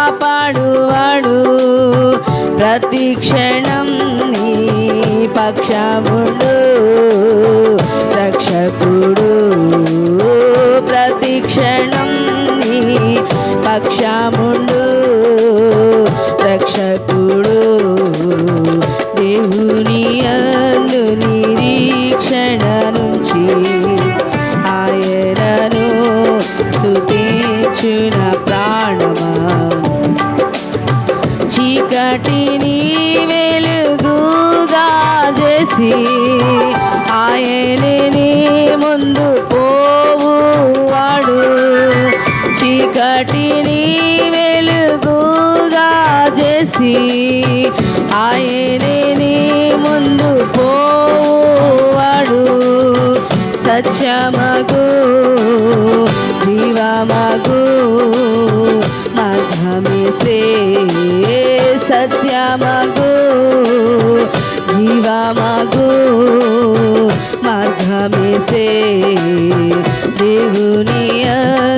కాపాడువాడు ప్రతి క్షణం నీ పక్షముడు. రక్షకుడు. ప్రతి క్షణం నీ పక్షముడు. రక్షకుడు. దేవుని అందు నిరీక్షణ నుంచి ఆయనను స్థుతించునా చీకటిని వెలుగుగా చేసి ఆయనని ముందు పోవువాడు. చీకటిని వెలుగుగా చేసి ఆయనని ముందు పోవాడు సత్యమగు జీవమగు మార్గమిసే సత్యమగు జీవమగు మార్గమిసే దేవుని అందు